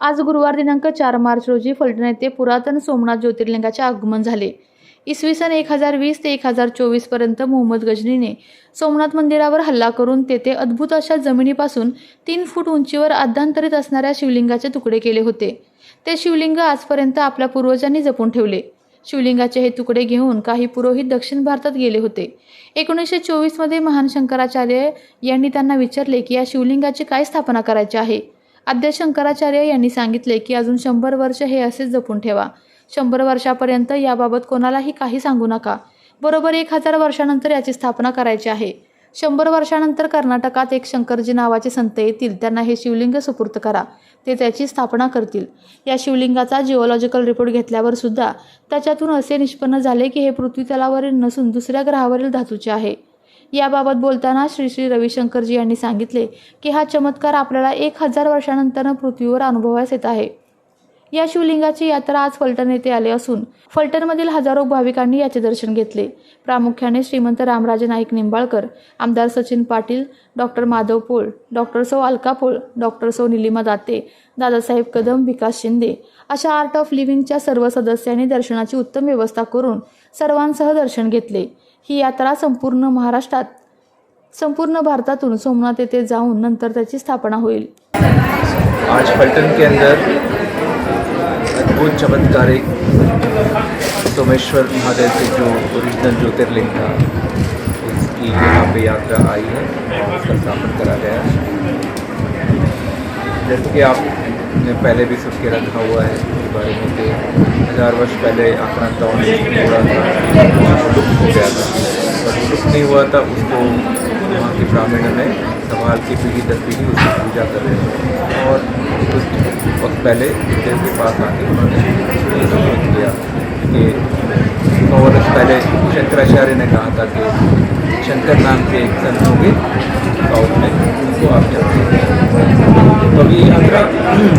आज गुरुवार दिनांक चार मार्च रोजी फलटण येथे पुरातन सोमनाथ ज्योतिर्लिंगाचे आगमन झाले. इसवी सन एक हजार वीस ते एक हजार चोवीसपर्यंत मोहम्मद गजनीने सोमनाथ मंदिरावर हल्ला करून तेथे अद्भुत अशा जमिनीपासून तीन फूट उंचीवर अध्यांतरित असणाऱ्या शिवलिंगाचे तुकडे केले होते. ते शिवलिंग आजपर्यंत आपल्या पूर्वजांनी जपून ठेवले. शिवलिंगाचे हे तुकडे घेऊन काही पुरोहित दक्षिण भारतात गेले होते. एकोणीसशे चोवीसमध्ये महान शंकराचार्य यांनी त्यांना विचारले की या शिवलिंगाची काय स्थापना करायची आहे? आद्य शंकराचार्य यांनी सांगितले की अजून शंभर वर्ष हे असेच जपून ठेवा. शंभर वर्षापर्यंत याबाबत कोणालाही काही सांगू नका. बरोबर एक हजार वर्षानंतर याची स्थापना करायची आहे. शंभर वर्षानंतर कर्नाटकात एक शंकरजी नावाचे संत येतील. त्यांना हे शिवलिंग सुपूर्त करा. ते त्याची स्थापना करतील. या शिवलिंगाचा जिओलॉजिकल रिपोर्ट घेतल्यावर सुद्धा त्याच्यातून असे निष्पन्न झाले की हे पृथ्वी तलावरील नसून दुसऱ्या ग्रहावरील धातूचे आहे. याबाबत बोलताना श्री श्री रविशंकरजी यांनी सांगितले की हा चमत्कार आपल्याला एक हजार वर्षानंतर पृथ्वीवर अनुभवास येत आहे. या शिवलिंगाची यात्रा आज फलटण येथे आले असून फलटणमधील हजारो भाविकांनी याचे दर्शन घेतले. प्रामुख्याने श्रीमंत रामराजे नाईक निंबाळकर आमदार सचिन पाटील डॉक्टर माधव पोळ डॉक्टर सौ अलका पोळ डॉक्टर सौ निलिमा दाते दादासाहेब कदम विकास शिंदे अशा आर्ट ऑफ लिव्हिंगच्या सर्व सदस्यांनी दर्शनाची उत्तम व्यवस्था करून सर्वांसह दर्शन घेतले. ही यात्रा संपूर्ण महाराष्ट्रात संपूर्ण भारतातून सोमनाथ येथे जाऊन नंतर त्याची स्थापना होईल. आज पलटन के अंदर अद्भुत चमत्कारिक सोमेश्वर महादेव के जो ओरिजिनल ज्योतिर्लिंग था उसकी यहाँ पे यात्रा आई है और उसका स्थापन करा गया जैसे कि आपने पहले भी सुन के रखा हुआ है इसके बारे में कि हज़ार वर्ष पहले आक्रांताओं ने तोड़ा था हो गया था। पर लुप्त नहीं हुआ था, उसको वहाँ के ब्राह्मणों ने संभाल की पीढ़ी दर पीढ़ी उसकी पूजा कर रहे और कुछ वक्त पहले देव के पास आके उन्होंने संकेत किया कि सौ वर्ष पहले शंकराचार्य ने कहा था कि शंकर नाम के एक संत होंगे साउथ में उनको आप जानते हैं तो अभी यात्रा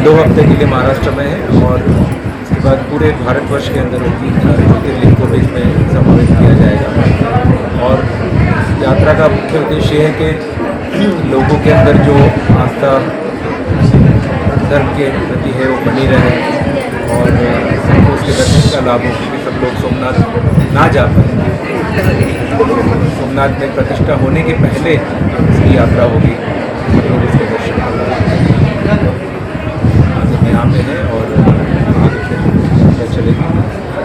दो हफ़्ते के लिए महाराष्ट्र में है और बाद पूरे भारतवर्ष के अंदर होगी ज्योतिर्लिंग को भी इसमें समावेश किया जाएगा। और यात्रा का मुख्य उद्देश्य है कि लोगों के अंदर जो आस्था, धर्म के प्रति है, वो बनी रहे और सबको उसके दर्शन का लाभ हो क्योंकि सब लोग सोमनाथ ना जा पाए। सोमनाथ में प्रतिष्ठा होने के पहले इसकी यात्रा होगी। सब लोग